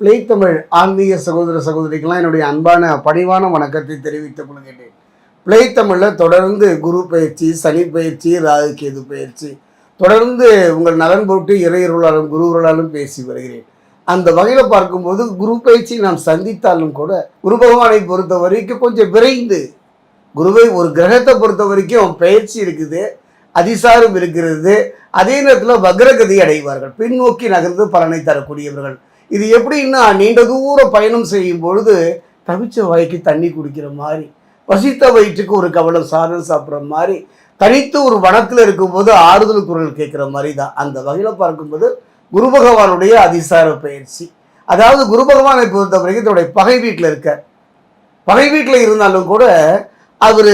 பிளேத்தமிழ் ஆன்மீக சகோதர சகோதரிக்கெல்லாம் என்னுடைய அன்பான பணிவான வணக்கத்தை தெரிவித்துக் கொள்கின்றேன். பிளே தமிழில் தொடர்ந்து குரு பயிற்சி சனி பயிற்சி ராகு கேது பயிற்சி தொடர்ந்து உங்கள் நலன் போட்டு இறையருளாலும் குருவர்களாலும் பேசி வருகிறேன். அந்த வகையில் பார்க்கும்போது குரு பயிற்சி நாம் சந்தித்தாலும் கூட குரு பகவானை பொறுத்த வரைக்கும் கொஞ்சம் விரைந்து குருவை ஒரு கிரகத்தை பொறுத்த வரைக்கும் பயிற்சி இருக்குது அதிசாரம் இருக்கிறது. அதே நேரத்தில் வக்ரகதி அடைவார்கள். பின்னோக்கி நகர்ந்து பலனை தரக்கூடியவர்கள். இது எப்படின்னா நீண்ட தூர பயணம் செய்யும் பொழுது தவிச்ச வாய்க்கு தண்ணி குடிக்கிற மாதிரி பசித்த வயிற்றுக்கு ஒரு கவலம் சாதம் சாப்பிட்ற மாதிரி தனித்து ஒரு வனத்தில் இருக்கும்போது ஆறுதல் குரல் கேட்குற மாதிரி தான் அந்த வகையில் பார்க்கும்போது குரு பகவானுடைய அதிசார பயிற்சி. அதாவது குரு பகவானை பொறுத்த வரைக்கும் தன்னுடைய பகை வீட்டில் இருக்க பகை வீட்டில் இருந்தாலும் கூட அவர்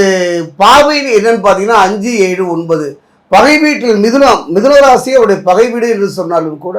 பார்வை என்னன்னு பார்த்தீங்கன்னா அஞ்சு ஏழு ஒன்பது. பகை வீட்டில் மிதுனம் மிதுன ராசி அவருடைய பகை வீடு என்று சொன்னாலும் கூட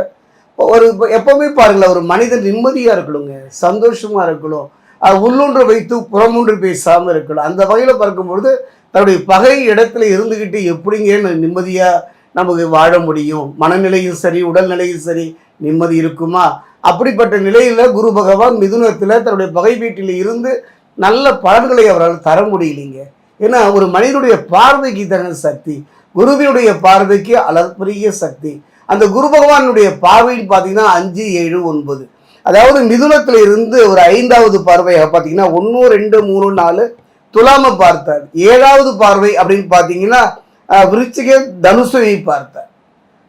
ஒரு எப்பவுமே பாருங்களேன் ஒரு மனிதன் நிம்மதியாக இருக்கணுங்க சந்தோஷமாக இருக்கணும். அது உள்ளொன்று வைத்து புறமொன்று பேசாமல் இருக்கணும். அந்த வகையில் பார்க்கும்பொழுது தன்னுடைய பகை இடத்துல இருந்துக்கிட்டு எப்படிங்க நிம்மதியாக நமக்கு வாழ முடியும்? மனநிலையும் சரி உடல்நிலையும் சரி நிம்மதி இருக்குமா? அப்படிப்பட்ட நிலையில் குரு பகவான் மிதுனத்தில் தன்னுடைய பகை வீட்டில் இருந்து நல்ல பலன்களை அவரால் தர முடியலைங்க. ஏன்னா ஒரு மனிதனுடைய பார்வைக்கு தானே சக்தி குருவினுடைய பார்வைக்கு அளப்பரிய சக்தி. அந்த குரு பகவானுடைய பார்வைன்னு பார்த்தீங்கன்னா அஞ்சு ஏழு ஒன்பது. அதாவது மிதுனத்தில் இருந்து ஒரு ஐந்தாவது பார்வையாக பார்த்தீங்கன்னா ஒன்று ரெண்டு மூணு நாலு துலாம பார்த்தார். ஏழாவது பார்வை அப்படின்னு பார்த்தீங்கன்னா விருச்சிக தனுசுவை பார்த்தார்.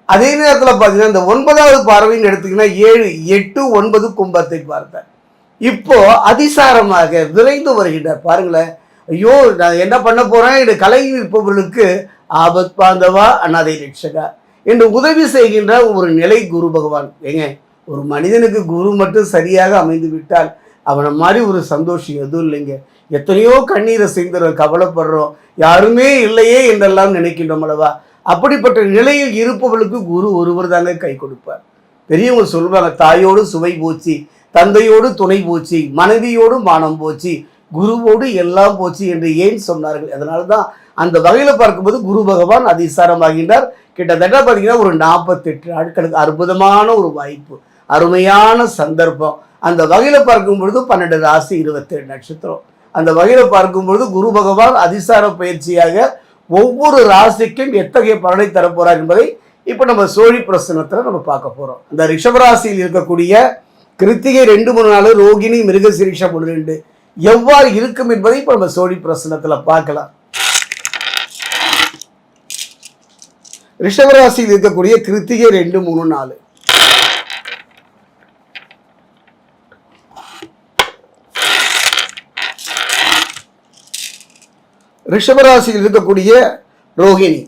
அதே நேரத்தில் பார்த்தீங்கன்னா இந்த ஒன்பதாவது பார்வைன்னு எடுத்தீங்கன்னா ஏழு எட்டு ஒன்பது கும்பத்தை பார்த்தார். இப்போ அதிசாரமாக விரைந்து வருகின்றார். பாருங்களேன். ஐயோ நான் என்ன பண்ண போறேன்? என் கலை நிற்பவர்களுக்கு ஆபத் பாந்தவா அண்ணாதை ரட்சகா. என்று உதவி செய்கின்ற ஒரு நிலை குரு பகவான். ஏங்க ஒரு மனிதனுக்கு குரு மட்டும் சரியாக அமைந்து விட்டால் அவனை மாதிரி ஒரு சந்தோஷம் எதுவும் இல்லைங்க. எத்தனையோ கண்ணீரை செய்துறோம் கவலைப்படுறோம். யாருமே இல்லையே என்றெல்லாம் நினைக்கின்றோம் அல்லவா? அப்படிப்பட்ட நிலையில் இருப்பவர்களுக்கு குரு ஒருவர் தாங்க கை கொடுப்பார். பெரியவங்க சொல்லுவாங்க தாயோடு சுவை போச்சு தந்தையோடு துணை போச்சு மனைவியோடு மானம் போச்சு குருவோடு எல்லாம் போச்சு என்று ஏன் சொன்னார்கள்? அதனால தான் அந்த வகையில் பார்க்கும்போது குரு பகவான் அதிசாரமாகின்றார். கிட்டத்தட்ட பார்த்தீங்கன்னா ஒரு நாற்பத்தெட்டு நாட்களுக்கு அற்புதமான ஒரு வாய்ப்பு அருமையான சந்தர்ப்பம். அந்த வகையில் பார்க்கும் பொழுது பன்னெண்டு ராசி இருபத்தேழு நட்சத்திரம். அந்த வகையில் பார்க்கும் பொழுது குரு பகவான் அதிசார பயிற்சியாக ஒவ்வொரு ராசிக்கும் எத்தகைய பலனை தரப்போறார் என்பதை இப்போ நம்ம சோழி பிரசனத்தில் நம்ம பார்க்க போகிறோம் இந்த ரிஷபராசியில் இருக்கக்கூடிய கிருத்திகை ரெண்டு மூணு நாள் ரோகிணி மிருகசிரிஷம் ஒன்று ரெண்டு எவ்வாறு இருக்கும் என்பதை இப்போ நம்ம சோழி பிரசனத்தில் பார்க்கலாம். ரிஷபராசியில் இருக்கக்கூடிய கிருத்திகை ரெண்டு மூணு நாலு. ரிஷபராசியில் இருக்கக்கூடிய ரோகிணி.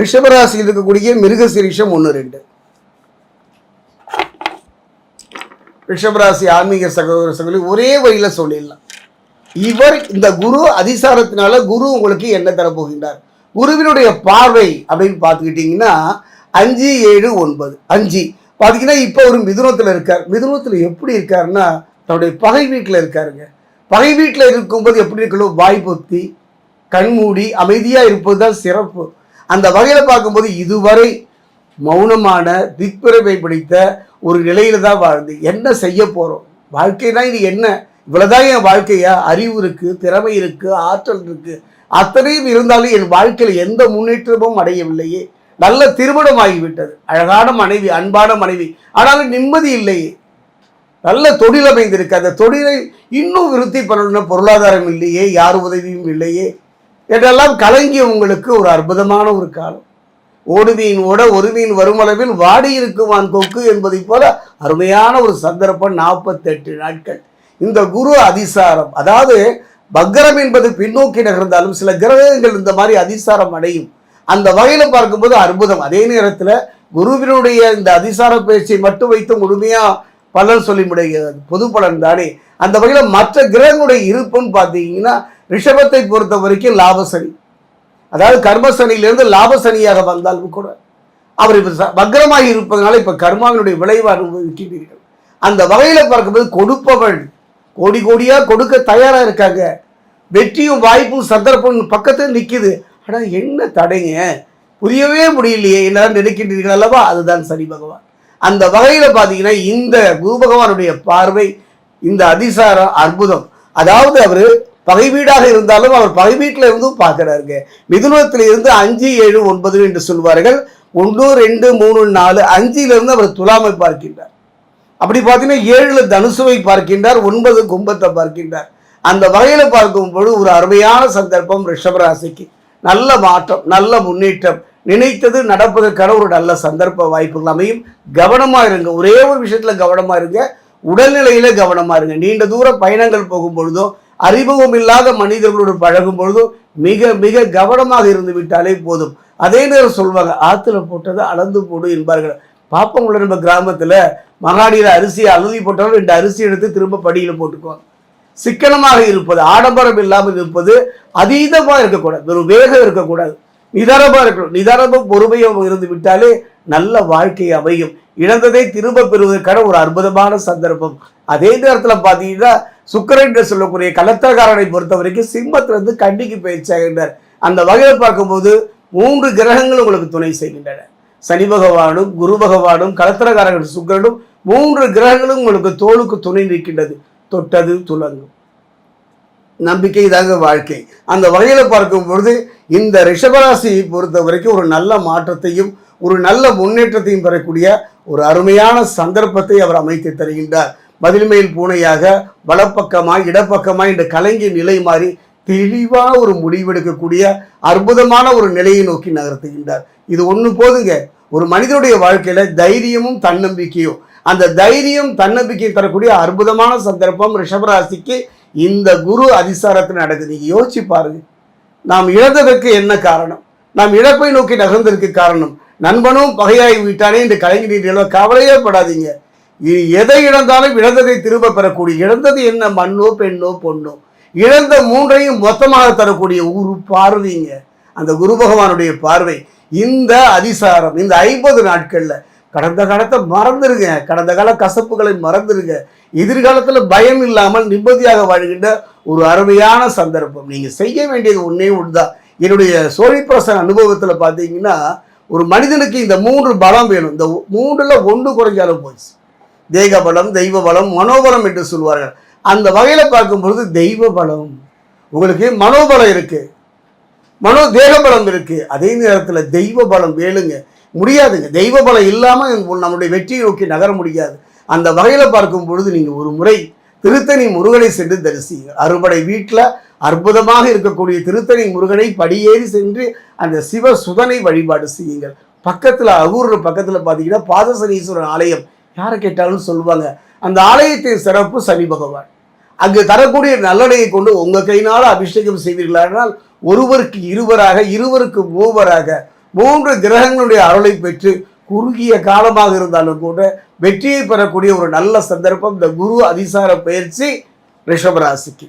ரிஷபராசியில் இருக்கக்கூடிய மிருகசிரீஷம் ஒன்று ரெண்டு. ரிஷபராசி ஆன்மீக சகோதர சகோதரி ஒரே வழியில் சொல்லிடலாம். இவர் இந்த குரு அதிசாரத்தினால குரு உங்களுக்கு என்ன தரப்போகின்றார் குருவினுடைய பார்வை அப்படின்னு பார்த்துக்கிட்டிங்கன்னா அஞ்சு ஏழு ஒன்பது. அஞ்சு. பார்த்தீங்கன்னா இப்போ ஒரு மிதுனத்தில் இருக்கார். மிதுனத்தில் எப்படி இருக்காருன்னா தன்னுடைய பகை வீட்டில் இருக்காருங்க. பகை வீட்டில் இருக்கும்போது எப்படி இருக்கணும்? வாய் பொத்தி கண்மூடி அமைதியாக இருப்பது தான் சிறப்பு. அந்த வகையில் பார்க்கும்போது இதுவரை மௌனமான திக்பிறவை பிடித்த ஒரு நிலையில தான் வாழ்ந்து. என்ன செய்ய போகிறோம் வாழ்க்கைனா இது என்ன? இவ்வளோதான் என் வாழ்க்கையா? அறிவு இருக்குது திறமை இருக்குது ஆற்றல் இருக்குது அத்தனையும் இருந்தாலும் என் வாழ்க்கையில் எந்த முன்னேற்றமும் அடையவில்லையே. நல்ல திருமணம் ஆகிவிட்டது அழகான மனைவி அன்பான மனைவி. ஆனாலும் நிம்மதி இல்லையே. நல்ல தொழில் அமைந்திருக்கு. அந்த தொழிலை இன்னும் விருத்தி பண்ணணும் பொருளாதாரம் இல்லையே. யார் உதவியும் இல்லையே. என்றெல்லாம் கலங்கிய உங்களுக்கு ஒரு அற்புதமான ஒரு காலம். ஓடுமீன் ஓட ஒரு மீன் வருமளவில் வாடி இருக்குவான் கொக்கு என்பதை போல அருமையான ஒரு சந்தர்ப்பம் நாற்பத்தெட்டு நாட்கள். இந்த குரு அதிசாரம் அதாவது பக்கரம் என்பது பின்னோக்கி நகர்ந்தாலும் சில கிரகங்கள் இந்த மாதிரி அதிசாரம் அடையும். அந்த வகையில் பார்க்கும்போது அற்புதம். அதே நேரத்தில் குருவினுடைய இந்த அதிசார பயிற்சியை மட்டும் வைத்து முழுமையாக பலன் சொல்லி முடியாது பொது பலன் தானே. அந்த வகையில் மற்ற கிரகங்களுடைய இருப்புன்னு பார்த்தீங்கன்னா ரிஷபத்தை பொறுத்த வரைக்கும் லாபசரி. அதாவது கர்மசனியிலிருந்து லாபசனியாக வந்தாலும் கூட அவர் இப்போ ச- இருப்பதனால இப்போ கர்மாவினுடைய விளைவு அனுபவிக்கிறீர்கள் அந்த வகையில் பார்க்கும்போது கொடுப்பவள் கோடி கோடியாக கொடுக்க தயாராக இருக்காங்க. வெற்றியும் வாய்ப்பும் சந்தர்ப்பம் பக்கத்தில் நிற்கிது ஆனால் என்ன தடைங்க? புரியவே முடியலையே. எல்லாரும் நினைக்கின்றீர்கள் அல்லவா? அதுதான் சனி பகவான். அந்த வகையில் பார்த்தீங்கன்னா இந்த குரு பகவானுடைய பார்வை இந்த அதிசாரம் அற்புதம். அதாவது அவர் பகை வீடாக இருந்தாலும் அவர் பகை வீட்டில் இருந்தும் பார்க்கிறாருங்க மிதுனத்தில் இருந்து அஞ்சு ஏழு ஒன்பது என்று சொல்வார்கள். ஒன்று ரெண்டு மூணு நாலு அஞ்சிலிருந்து அவர் துலாமை பார்க்கின்றார். அப்படி பார்த்தீங்கன்னா ஏழில் தனுசுவை பார்க்கின்றார் ஒன்பது கும்பத்தை பார்க்கின்றார். அந்த வகையில் பார்க்கும் பொழுது ஒரு அருமையான சந்தர்ப்பம் ரிஷபராசிக்கு நல்ல மாற்றம் நல்ல முன்னேற்றம். நினைத்தது நடப்பதற்கான ஒரு நல்ல சந்தர்ப்ப வாய்ப்புகள் அமையும். கவனமாக இருங்க. ஒரே ஒரு விஷயத்தில் கவனமாக இருங்க. உடல்நிலையில் கவனமாக இருங்க. நீண்ட தூர பயணங்கள் போகும் பொழுதும் அறிமுகம் இல்லாத மனிதர்களோடு பழகும் பொழுதும் மிக மிக கவனமாக இருந்து விட்டாலே போதும். அதே நேரம் சொல்வாங்க ஆற்றுல போட்டதை அளந்து போடு என்பார்கள். பாப்பங்கள நம்ம கிராமத்தில் மகாடியில் அரிசியை அழுதி போட்டாலும் ரெண்டு அரிசி எடுத்து திரும்ப படியில் போட்டுக்குவாங்க. சிக்கனமாக இருப்பது ஆடம்பரம் இல்லாமல் இருப்பது அதீதமாக இருக்கக்கூடாது. ஒரு வேகம் இருக்கக்கூடாது. நிதானமாக இருக்கணும். நிதானமும் பொறுமையும் இருந்து விட்டாலே நல்ல வாழ்க்கை அமையும். இழந்ததை திரும்ப பெறுவதற்கான ஒரு அற்புதமான சந்தர்ப்பம். அதே நேரத்தில் பார்த்தீங்கன்னா சுக்கரன் என்று சொல்லக்கூடிய கலத்தகாரனை பொறுத்த வரைக்கும் சிம்மத்திலிருந்து கண்டிக்கு பயிற்சியாகின்றார் அந்த வகையில் பார்க்கும்போது மூன்று கிரகங்கள் உங்களுக்கு துணை செய்கின்றன. சனி பகவானும் குரு பகவானும் கலத்திரக்காரர்கள் சுக்கரனும் மூன்று கிரகங்களும் உங்களுக்கு தோளுக்கு துணை நிற்கின்றது. தொட்டது துலங்கும். நம்பிக்கை இதாக வாழ்க்கை. அந்த வகையில் பார்க்கும் பொழுது இந்த ரிஷபராசியை பொறுத்த வரைக்கும் ஒரு நல்ல மாற்றத்தையும் ஒரு நல்ல முன்னேற்றத்தையும் பெறக்கூடிய ஒரு அருமையான சந்தர்ப்பத்தை அவர் அமைத்து தருகின்றார். மதில்மேல் பூனையாக வலப்பக்கமாய் இடப்பக்கமாய் இந்த கலங்கிய நிலை மாறி தெளிவான ஒரு முடிவெடுக்கக்கூடிய அற்புதமான ஒரு நிலையை நோக்கி நகர்த்துகின்றார். இது ஒன்று போதுங்க. ஒரு மனிதனுடைய வாழ்க்கையில் தைரியமும் தன்னம்பிக்கையும் அந்த தைரியம் தன்னம்பிக்கை தரக்கூடிய அற்புதமான சந்தர்ப்பம் ரிஷபராசிக்கு இந்த குரு அதிசாரத்தில் நடக்குது. நீங்கள் யோசிச்சு பாருங்க. நாம் இழந்ததற்கு என்ன காரணம்? நாம் இழப்பை நோக்கி நகர்ந்ததற்கு காரணம் நண்பனும் பகையாகி விட்டானே என்று கலைஞர் கவலையே படாதீங்க. எதை இழந்தாலும் இழந்ததை திரும்ப பெறக்கூடிய இழந்தது என்ன? மண்ணோ பெண்ணோ பொண்ணோ. இழந்த மூன்றையும் மொத்தமாக தரக்கூடிய ஒரு பார்வைங்க அந்த குரு பகவானுடைய பார்வை. இந்த அதிசாரம் இந்த ஐம்பது நாட்களில் கடந்த காலத்தை மறந்துருங்க. கடந்த கால கசப்புகளை மறந்துருங்க. எதிர்காலத்தில் பயம் இல்லாமல் நிம்மதியாக வாழ்கின்ற ஒரு அருமையான சந்தர்ப்பம். நீங்கள் செய்ய வேண்டியது ஒன்றே ஒன்றுதான் என்னுடைய சோழிப்பிரசன் அனுபவத்தில் பார்த்தீங்கன்னா ஒரு மனிதனுக்கு இந்த மூன்று பலம் வேணும். இந்த மூன்றில் ஒன்று குறைஞ்சாலும் போச்சு. தேக பலம் தெய்வ பலம் மனோபலம் என்று சொல்வார்கள். அந்த வகையில் பார்க்கும் பொழுது தெய்வ பலம் உங்களுக்கு மனோபலம் இருக்கு. மனோ தேக பலம் இருக்கு. அதே நேரத்தில் தெய்வ பலம் வேணுங்க. முடியாதுங்க. தெய்வ பலம் இல்லாமல் நம்முடைய வெற்றியை நோக்கி நகர முடியாது. அந்த வகையில் பார்க்கும் பொழுது நீங்கள் ஒரு முறை திருத்தணி முருகனை சென்று தரிசிங்க அறுபடை வீட்டில் அற்புதமாக இருக்கக்கூடிய திருத்தணி முருகனை படியேறி சென்று அந்த சிவ சுதனை வழிபாடு செய்யுங்கள். பக்கத்தில் அகூர் பக்கத்தில் பார்த்தீங்கன்னா பாதசனீஸ்வரன் ஆலயம் யாரை கேட்டாலும் சொல்லுவாங்க அந்த ஆலயத்தின் சிறப்பு சனி பகவான். அங்கு தரக்கூடிய நல்லடையை கொண்டு உங்கள் கையினால் அபிஷேகம் செய்வீர்களானால் ஒருவருக்கு இருவராக இருவருக்கு மூவராக மூன்று கிரகங்களுடைய அருளை பெற்று குறுகிய காலமாக இருந்தாலும் கூட வெற்றியை பெறக்கூடிய ஒரு நல்ல சந்தர்ப்பம் இந்த குரு அதிசார பயிற்சி ரிஷபராசிக்கு.